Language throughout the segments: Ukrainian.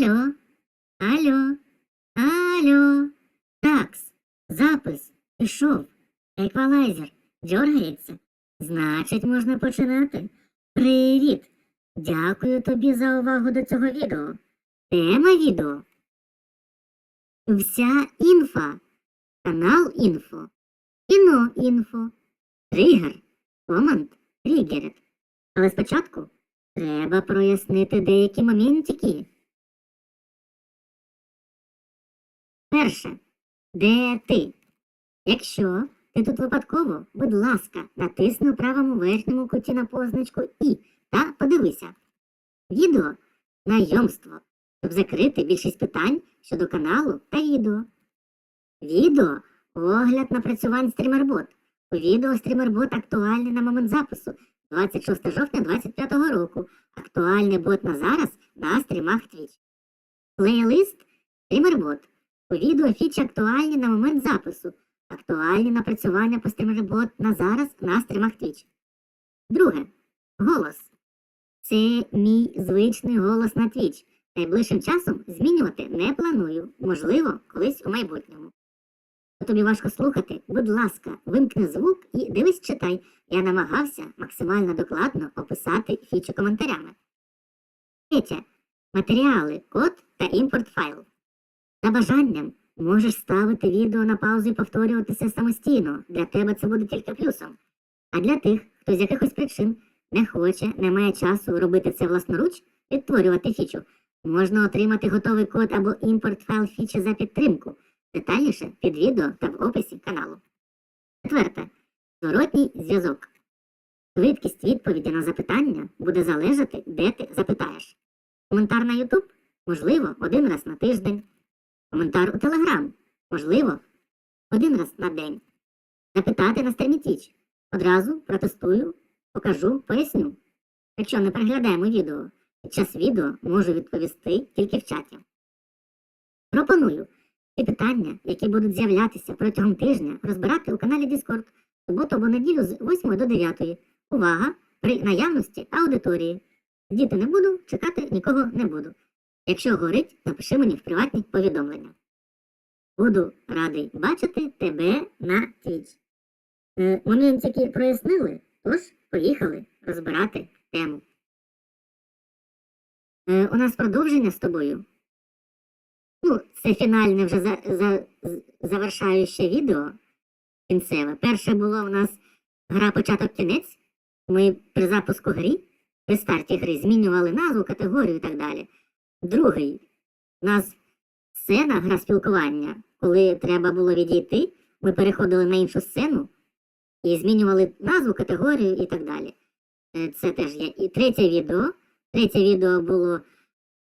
Алло, алло, алло. Такс, запис пішов. Еквалайзер дергається. Значить, можна починати. Привіт! Дякую тобі за увагу до цього відео. Тема відео. Вся інфа. Канал інфо. Кіно інфо. Тригер. Команд. Тригерет. Але спочатку треба прояснити деякі моментики. Перше. Де ти? Якщо ти тут випадково, будь ласка, натисни у правому верхньому куті на позначку І та подивися. Відео знайомство, щоб закрити більшість питань щодо каналу та відео. Відео огляд напрацювань стрімербот. У відео стрімербот актуальний на момент запису 26 жовтня 2025 року. Актуальний бот на зараз на стрімах Twitch. Плейлист стрімербот. У відео фічі актуальні на момент запису. Актуальні напрацювання по стрімербот на зараз на стрімах Twitch. Друге. Голос. Це мій звичний голос на Twitch. Найближчим часом змінювати не планую. Можливо, колись у майбутньому. Тобі важко слухати, будь ласка, вимкни звук і дивись читай. Я намагався максимально докладно описати фічу коментарями. Третє. Матеріали, код та імпорт файл. За бажанням можеш ставити відео на паузу і повторюватися самостійно. Для тебе це буде тільки плюсом. А для тих, хто з якихось причин не хоче, не має часу робити це власноруч, відтворювати фічу, можна отримати готовий код або імпорт файл фічі за підтримку. Детальніше під відео та в описі каналу. Четверте. Зворотній зв'язок. Швидкість відповіді на запитання буде залежати, де ти запитаєш. Коментар на YouTube можливо один раз на тиждень. Коментар у Telegram можливо один раз на день. Запитати на стрімі Одразу протестую, покажу, поясню. Якщо не переглядаємо відео, під час відео можу відповісти тільки в чаті. Пропоную ці питання, які будуть з'являтися протягом тижня, розбирати у каналі Discord суботу або неділю з 8 до 9. Увага! При наявності аудиторії. Діти не буду, чекати нікого не буду. Якщо горить, напиши мені в приватні повідомлення. Буду радий бачити тебе на Twitch. Е, моментики прояснили, тож поїхали розбирати тему. Е, у нас продовження з тобою. Ну, це фінальне вже за, за, завершаюче відео кінцеве. Перше було в нас гра початок кінець. Ми при запуску грі, при старті гри змінювали назву, категорію і так далі. Другий у нас сцена, гра спілкування. Коли треба було відійти, ми переходили на іншу сцену і змінювали назву, категорію і так далі. Е, Це теж є. І третє відео. Третє відео було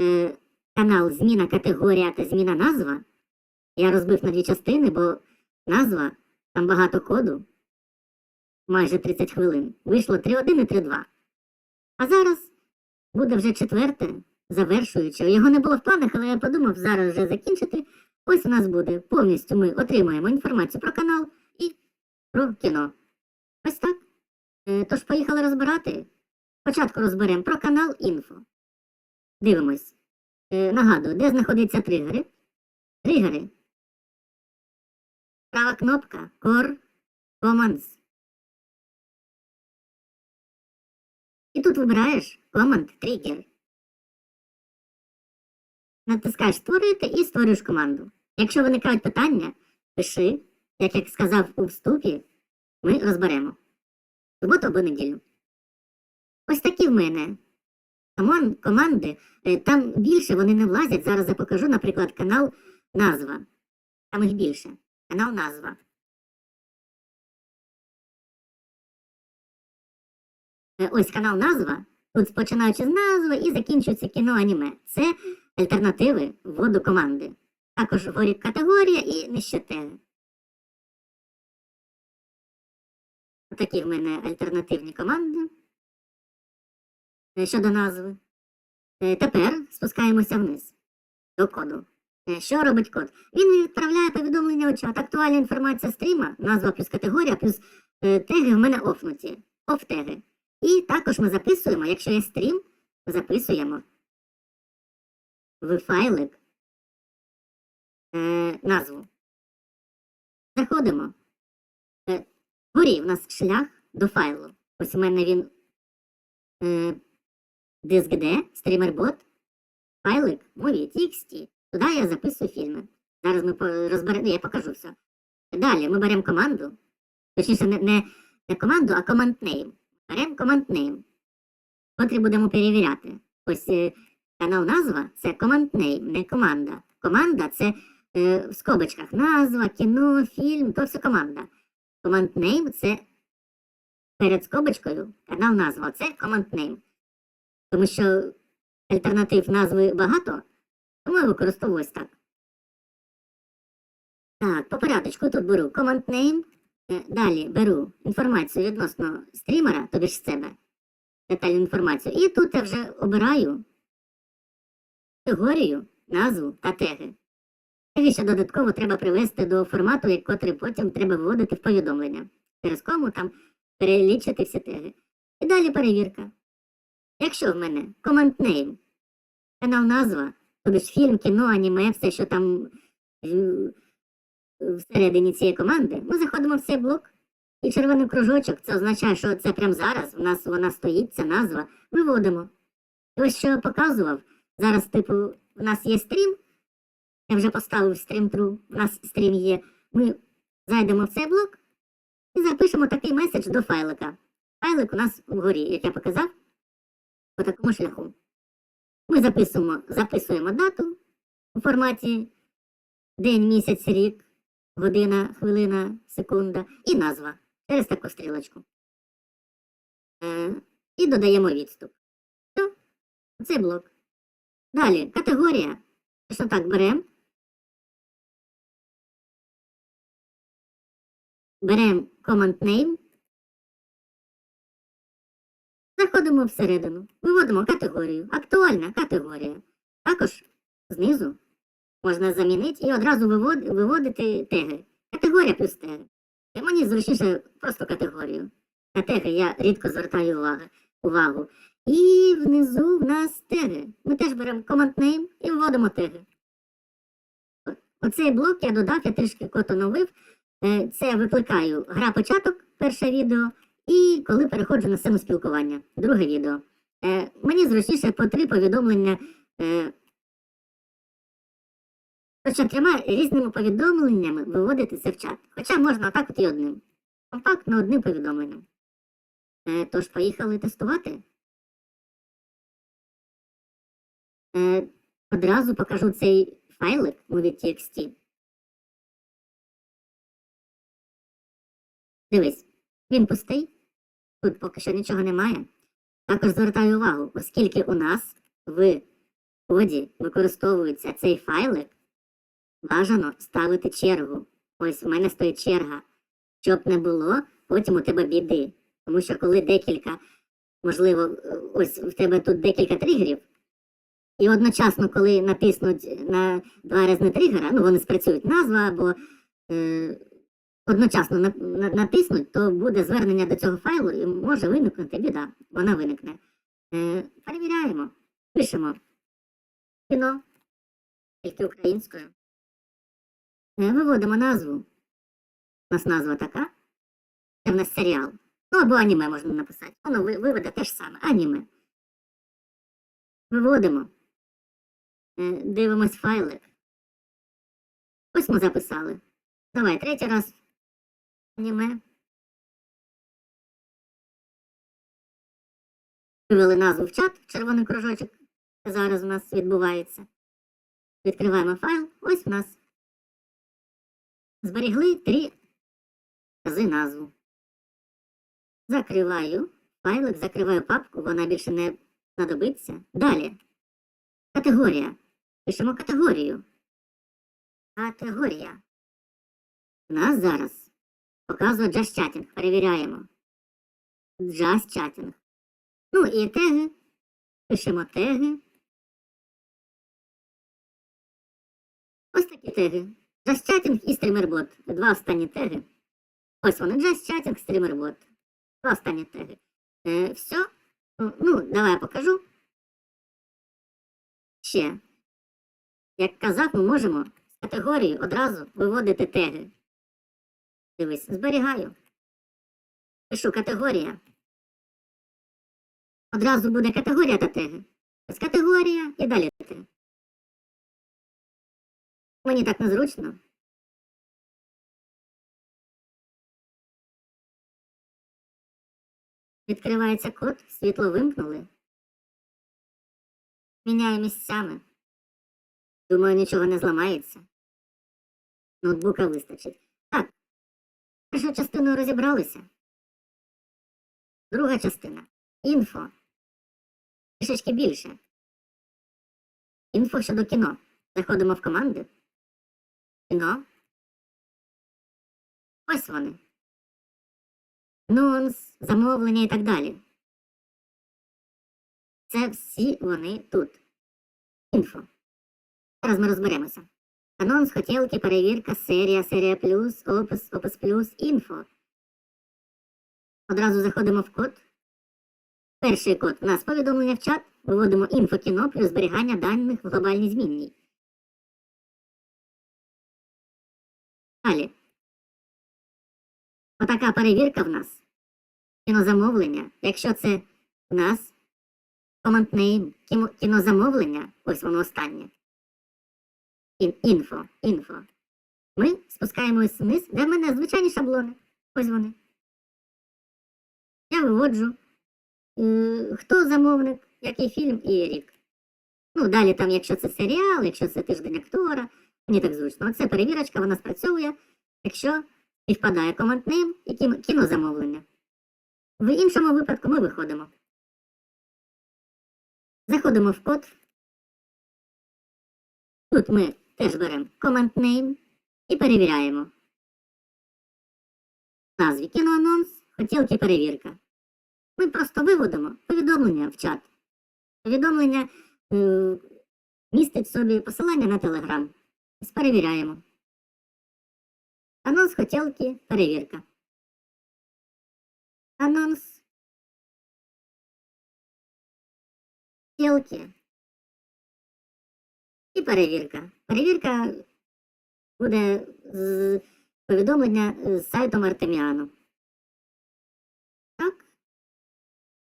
е, канал Зміна категорія та зміна назва. Я розбив на дві частини, бо назва там багато коду. Майже 30 хвилин. Вийшло 3.1 і 3.2. А зараз буде вже четверте, завершуюче. Його не було в планах, але я подумав зараз вже закінчити. Ось у нас буде повністю ми отримаємо інформацію про канал і про кіно. Ось так. Е, Тож поїхали розбирати. Спочатку розберемо про канал інфо. Дивимось. Е, Нагадую, де знаходяться тригери. Тригери. Права кнопка Core Commands. І тут вибираєш Command Trigger. Натискаєш створити і створюєш команду. Якщо виникають питання, пиши, як я сказав у вступі, ми розберемо. Суботу або неділю. Ось такі в мене коман- команди. Е, Там більше вони не влазять. Зараз я покажу, наприклад, канал назва. Там їх більше. Канал назва. Е, Ось канал назва. Тут починаючи з назви і закінчується кіно аніме. Це альтернативи вводу команди. Також вгорі категорія і нижче теги. Такі в мене альтернативні команди. Е, Щодо назви. Е, Тепер спускаємося вниз до коду. Е, Що робить код? Він відправляє повідомлення у чат. Актуальна інформація стріма, назва плюс категорія, плюс теги в мене офнуті. Оф-теги. І також ми записуємо, якщо є стрім, записуємо в файлик е, назву. Заходимо. Е, Горі в нас шлях до файлу. Ось у мене він е, диск D, стрімербот, файлик movie.txt. Туди я записую фільми. Зараз ми розберемо, я покажу все. Далі ми беремо команду, точніше, не, не, не команду, а command name. Беремо command name, котрий будемо перевіряти. Ось е, канал назва це command не команда. Команда це е, в скобочках назва, кіно, фільм, то все команда. Name це перед скобочкою канал назва, це name. Тому що альтернатив назви багато, тому я використовую так. Так, по порядочку тут беру е, далі беру інформацію відносно стрімера, тобі ж себе, детальну інформацію, і тут я вже обираю категорію, назву та теги. Теги ще додатково треба привести до формату, як котрий потім треба вводити в повідомлення. Через кому там перелічити всі теги. І далі перевірка. Якщо в мене name, канал назва, тобі ж фільм, кіно, аніме, все, що там всередині цієї команди, ми заходимо в цей блок. І червоний кружочок це означає, що це прямо зараз. У нас вона стоїть, ця назва. Виводимо. І ось що я показував. Зараз, типу, у нас є стрім. Я вже поставив стрім true, у нас стрім є. Ми зайдемо в цей блок і запишемо такий меседж до файлика. Файлик у нас вгорі, як я показав, по такому шляху. Ми записуємо, записуємо дату у форматі день, місяць, рік, година, хвилина, секунда і назва через таку стрілочку. Е, і додаємо відступ. Все, це блок. Далі категорія. Що так беремо. Беремо command name. Заходимо всередину. Виводимо категорію. Актуальна категорія. Також знизу можна замінити і одразу виводити теги. Категорія плюс теги. І мені зручніше просто категорію. На теги я рідко звертаю увагу. І внизу в нас теги. Ми теж беремо command name і вводимо теги. Оцей блок я додав, я трішки код оновив. Е, Це викликаю гра початок, перше відео, і коли переходжу на сцену спілкування, друге відео. Е, Мені зручніше по три повідомлення. е, Хоча трьома різними повідомленнями виводити це в чат. Хоча можна отак от і одним. Компактно одним повідомленням. Тож, поїхали тестувати. Е, Одразу покажу цей файлик movie.txt. Дивись, він пустий. Тут поки що нічого немає. Також звертаю увагу, оскільки у нас в коді використовується цей файлик, бажано ставити чергу. Ось у мене стоїть черга. Щоб не було, потім у тебе біди. Тому що коли декілька, можливо, е, ось в тебе тут декілька тригерів, і одночасно, коли натиснуть на два різні тригера, ну вони спрацюють назва або е, одночасно на, на, натиснуть, то буде звернення до цього файлу і може виникнути біда. Вона виникне. Е, перевіряємо. Пишемо кіно, тільки українською. Е, виводимо назву. У нас назва така. Це в нас серіал. Ну або аніме можна написати. Воно виведе те ж саме. Аніме. Виводимо. Е, Дивимось файлик. Ось ми записали. Давай, третій раз. Аніме. Вивели назву в чат, червоний кружочок. Зараз у нас відбувається. Відкриваємо файл. Ось у нас. Зберегли три рази назву. Закриваю файлик, закриваю папку, вона більше не знадобиться. Далі. Категорія. Пишемо категорію. Категорія. У нас зараз показує Chatting. Перевіряємо. Chatting. Ну і теги. Пишемо теги. Ось такі теги. Chatting і StreamerBot. Два останні теги. Ось вони. Chatting, StreamerBot. Два останні теги. Е, все. Ну, давай я покажу. Ще. Як казав, ми можемо з категорії одразу виводити теги. Дивись, зберігаю. Пишу категорія. Одразу буде категорія та теги. Ось категорія і далі теги. Мені так незручно. Відкривається код, світло вимкнули. Міняю місцями. Думаю, нічого не зламається. Ноутбука вистачить. Так. Першу частину розібралися. Друга частина. Інфо. Трішечки більше. Інфо щодо кіно. Заходимо в команди. Кіно. Ось вони. Нонс, замовлення і так далі. Це всі вони тут. Інфо. Зараз ми розберемося. Анонс, хотілки, перевірка, серія, серія плюс, опис, опис плюс, інфо. Одразу заходимо в код. Перший код у нас повідомлення в чат. Виводимо інфо кіно плюс зберігання даних в глобальній змінній. Далі. Отака перевірка в нас. Кінозамовлення. Якщо це в нас command name, кінозамовлення, ось воно останнє. Ін, інфо, інфо. Ми спускаємось вниз, де в мене звичайні шаблони. Ось вони. Я виводжу, е, хто замовник, який фільм і рік. Ну, далі там, якщо це серіал, якщо це тиждень актора, мені так зручно. Оце перевірочка, вона спрацьовує, якщо співпадає name і кіно- кінозамовлення. В іншому випадку ми виходимо. Заходимо в код. Тут ми теж беремо command name і перевіряємо. Назві кіноанонс, хотілки перевірка. Ми просто виводимо повідомлення в чат. Повідомлення е, містить в собі посилання на Телеграм. Перевіряємо. Анонс хотілки перевірка. Анонс. Хотілки. І перевірка. Перевірка буде з повідомлення з сайтом Артеміану. Так.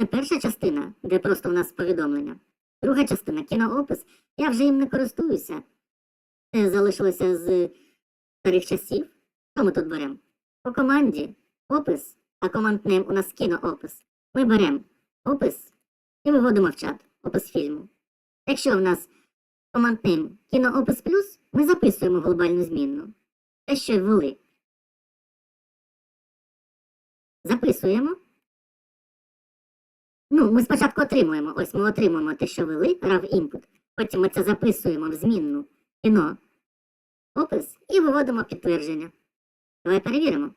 Це перша частина, де просто в нас повідомлення. Друга частина кіноопис. Я вже їм не користуюся. Це залишилося з старих часів. Що ми тут беремо? По команді опис, а командним у нас кіноопис. Ми беремо опис і виводимо в чат опис фільму. Якщо в нас командним кіноопис плюс, ми записуємо глобальну змінну. Те, що ввели. Записуємо. Ну, ми спочатку отримуємо. Ось ми отримуємо те, що ввели, RAW input. Потім ми це записуємо в змінну кіно опис і виводимо підтвердження. Давай перевіримо.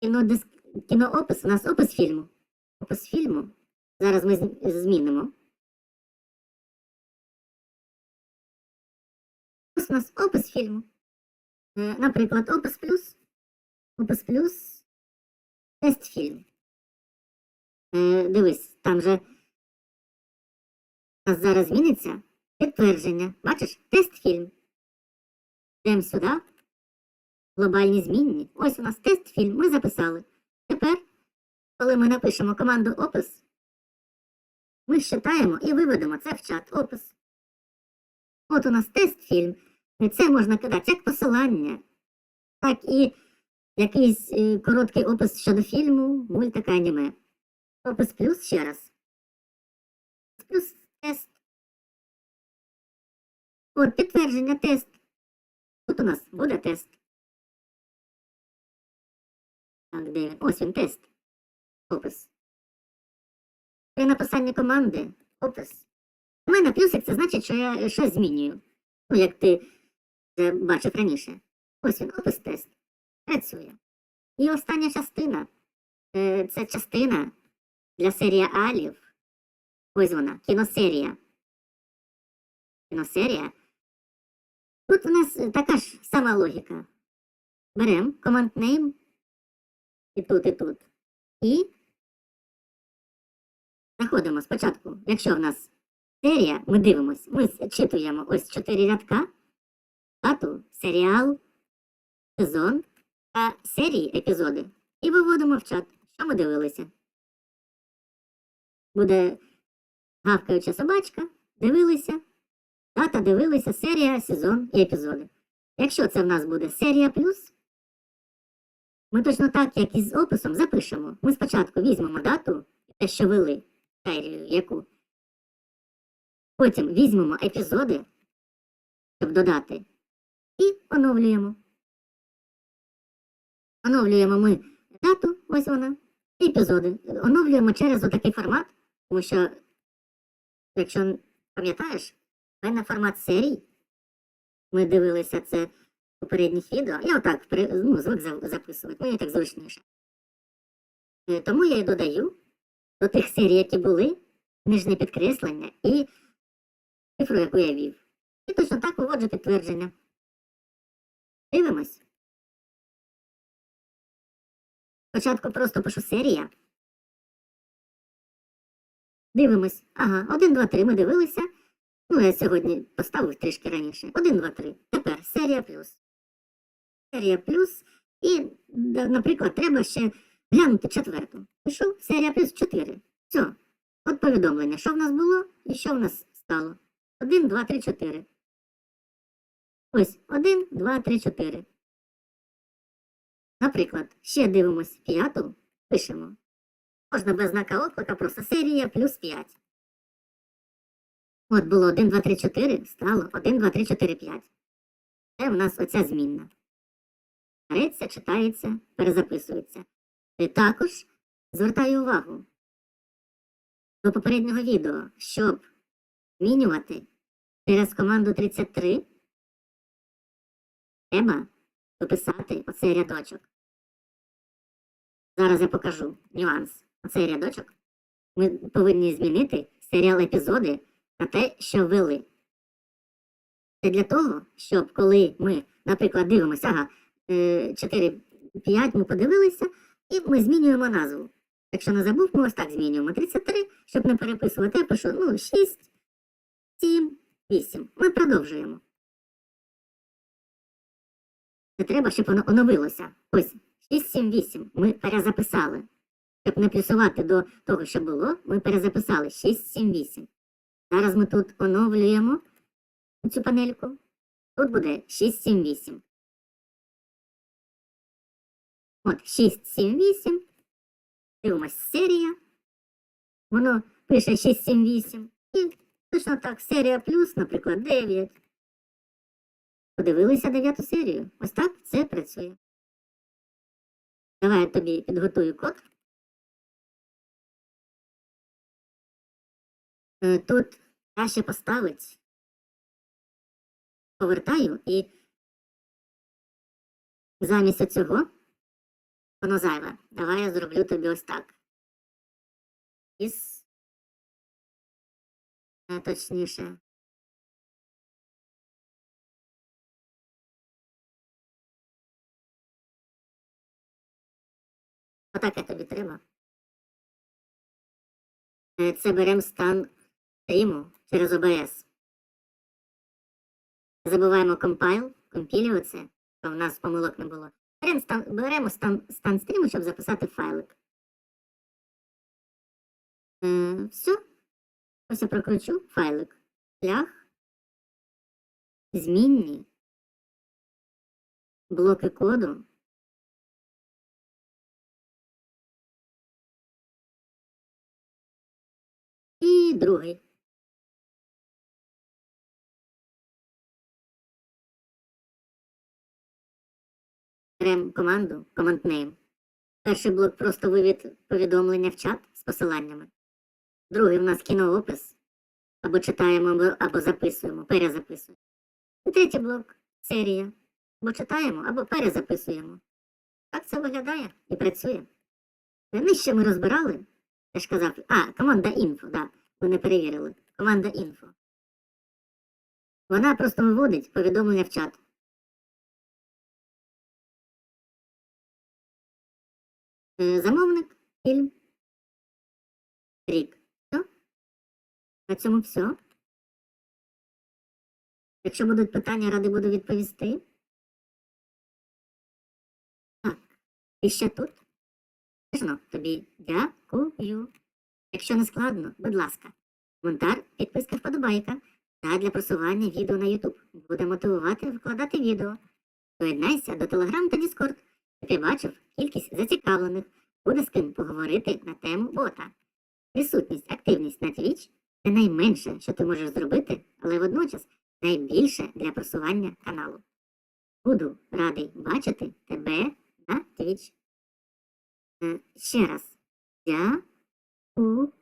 Кінодиск... Кіноопис у нас опис фільму. Опис фільму. Зараз ми змінимо. Ось у нас опис фільму. Е, Наприклад, опис плюс. Опис плюс. Тест фільм. Е, Дивись, там же у нас зараз зміниться підтвердження. Бачиш? Тест фільм. Йдемо сюди. Глобальні змінні. Ось у нас тест фільм. Ми записали. Тепер, коли ми напишемо команду опис, ми считаємо і виведемо це в чат опис. От у нас тест фільм. Це можна кидати як посилання, так і якийсь е, короткий опис щодо фільму, мультика, аніме. Опис плюс ще раз. Плюс тест. От підтвердження тест. Тут у нас буде тест. Так, де? Ось він тест. Опис. При написанні команди опис. У мене плюсик це значить, що я щось змінюю. Ну, як ти вже бачив раніше. Ось він, опис тест. Працює. І остання частина. Е, Це частина для серіалів. Ось вона, кіносерія. Кіносерія. Тут у нас така ж сама логіка. Беремо command name і тут, і тут. І заходимо спочатку, якщо в нас серія, ми дивимось, ми зчитуємо ось чотири рядка, дату, серіал, сезон та серії епізоди і виводимо в чат, що ми дивилися. Буде гавкаюча собачка, дивилися, дата дивилися, серія, сезон і епізоди. Якщо це в нас буде серія плюс, ми точно так, як і з описом, запишемо. Ми спочатку візьмемо дату, те, що вели, серію яку. Потім візьмемо епізоди, щоб додати, і оновлюємо. Оновлюємо ми дату, ось вона, і епізоди. Оновлюємо через отакий формат, тому що, якщо пам'ятаєш, в мене формат серій. Ми дивилися це в попередніх відео. Я отак ну, звик записувати, мені так зручніше. Е, Тому я і додаю до тих серій, які були, нижнє підкреслення і цифру, яку я вів. І точно так виводжу підтвердження. Дивимось. Спочатку просто пишу серія. Дивимось. Ага, 1, 2, 3 ми дивилися. Ну, я сьогодні поставив трішки раніше. 1, 2, 3. Тепер серія плюс. Серія плюс. І, наприклад, треба ще глянути четверту. Пишу серія плюс 4. Все. От повідомлення, що в нас було і що в нас стало. 1, 2, 3, 4. Ось 1, 2, 3, 4. Наприклад, ще дивимось п'яту, пишемо. Можна без знака оклика, просто серія плюс 5. От було 1, 2, 3, 4, стало 1, 2, 3, 4, 5. Це в нас оця змінна. Береться, читається, перезаписується. Також звертаю увагу до попереднього відео, щоб змінювати через команду 33 треба дописати оцей рядочок. Зараз я покажу нюанс. Оцей рядочок ми повинні змінити серіал епізоди на те, що ввели. Це для того, щоб коли ми, наприклад, дивимося, ага, 4-5 ми подивилися, і ми змінюємо назву. Якщо не забув, ми ось так змінюємо 33, щоб не переписувати, я пишу ну, 6, 7, 8. Ми продовжуємо. Це треба, щоб воно оновилося. Ось 6, 7, 8. Ми перезаписали. Щоб не плюсувати до того, що було, ми перезаписали 6, 7, 8. Зараз ми тут оновлюємо цю панельку. Тут буде 6, 7, 8. От 6, 7, 8. Дивимось серія. Воно пише 6, 7, 8. І точно так, серія плюс, наприклад, 9. Подивилися дев'яту серію. Ось так це працює. Давай я тобі підготую код. Е, Тут краще поставить. Повертаю і замість оцього воно зайве. Давай я зроблю тобі ось так. Із е, точніше. Отаке тобі треба. Це беремо стан стріму через OBS. Забуваємо компайл, компілюємо це, щоб в нас помилок не було. Беремо стан, беремо стан, стан стріму, щоб записати файлик. Е, все. Ось я прокручу файлик. Шлях. Змінні. Блоки коду. І другий. Беремо команду command name. Перший блок просто вивід повідомлення в чат з посиланнями. Другий в нас кіноопис. Або читаємо, або, записуємо, перезаписуємо. І третій блок серія. Або читаємо, або перезаписуємо. Так це виглядає і працює. Нижче ми розбирали. Я ж казав, а, команда інфо, да, ви не перевірили. Команда інфо. Вона просто виводить повідомлення в чат. Замовник, фільм, рік. Все. На цьому все. Якщо будуть питання, радий буду відповісти. Так, ти ще тут? Звісно, тобі дякую. Якщо не складно, будь ласка, коментар, підписка, вподобайка та для просування відео на YouTube. Буде мотивувати викладати відео. Доєднайся до Telegram та Discord. Ти бачив кількість зацікавлених, буде з ким поговорити на тему бота. Присутність, активність на Twitch – це найменше, що ти можеш зробити, але водночас найбільше для просування каналу. Буду радий бачити тебе на Twitch. Е, Ще раз. Дякую.